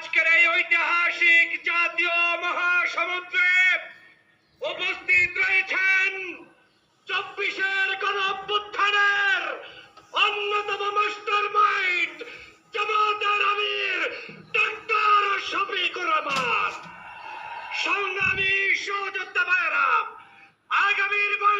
আজকের এই ঐতিহাসিক জাতীয় মহাসমুদ্রে উপস্থিত রয়েছেন চব্বিশের গণ অভ্যুত্থানের অন্যতম মাস্টার মাইন্ড জামাতের আমির ডাক্তার শফিকুর রহমান। সংগ্রামী সহযোদ্ধা ভাইয়েরা, আগামীর বাংলাদেশে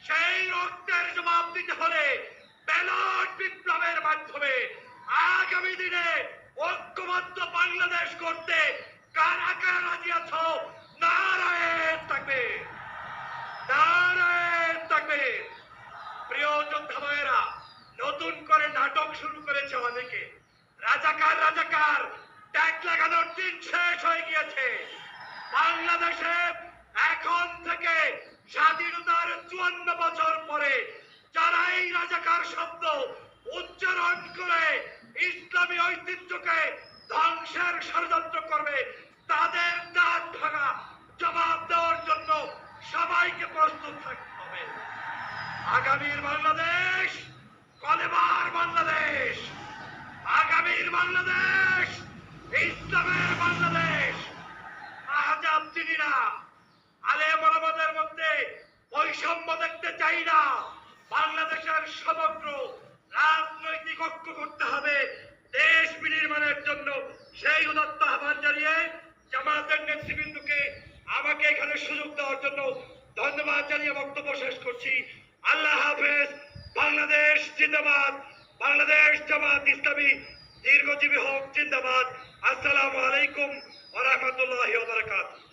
সেই রক্তের জবাব দিতে হবে। আগামী দিনে ঐক্যবদ্ধ বাংলাদেশ করতে কারা কারা রাজি আছো? নারায়ণ থাকবে। প্রিয় যোদ্ধা নতুন করে নাটক শুরু করেছে অনেকে। রাজাকার রাজাকার ট্যাগ লাগানোর দিন শেষ হয়ে গিয়েছে। বাংলাদেশে এখন থেকে স্বাধীনতার চুয়ান্ন বছর পরে যারা এই রাজাকার শব্দ উচ্চারণ করে ইসলামী ঐতিহ্যকে ধ্বংসের ষড়যন্ত্র করবে, তাদের দাঁত ভাঙা জবাব দেওয়ার জন্য সবাইকে প্রস্তুত থাকতে হবে। আগামীর বাংলাদেশ ইসলামের বাংলাদেশ। আজাব চিনি না। আলে মরমদের মধ্যে বৈষম্য দেখতে চাই না। বাংলাদেশের সমগ্র রাজনৈতিক ঐক্য করতে হবে দেশ বিনির্মাণের জন্য। সেই উদাত্ত আহ্বান জানিয়ে জামাতের নেতৃবৃন্দকে আমাকে এখানে সুযোগ দেওয়ার জন্য ধন্যবাদ জানিয়ে বক্তব্য শেষ করছি। আল্লাহ হাফেজ, বাংলাদেশ জিন্দাবাদ। বাংলাদেশ জামাত ইসলামী দীর্ঘজীবী হোক জিন্দাবাদ। আসসালামু আলাইকুম ওয়া রাহমাতুল্লাহি ওয়া বারাকাতুহু।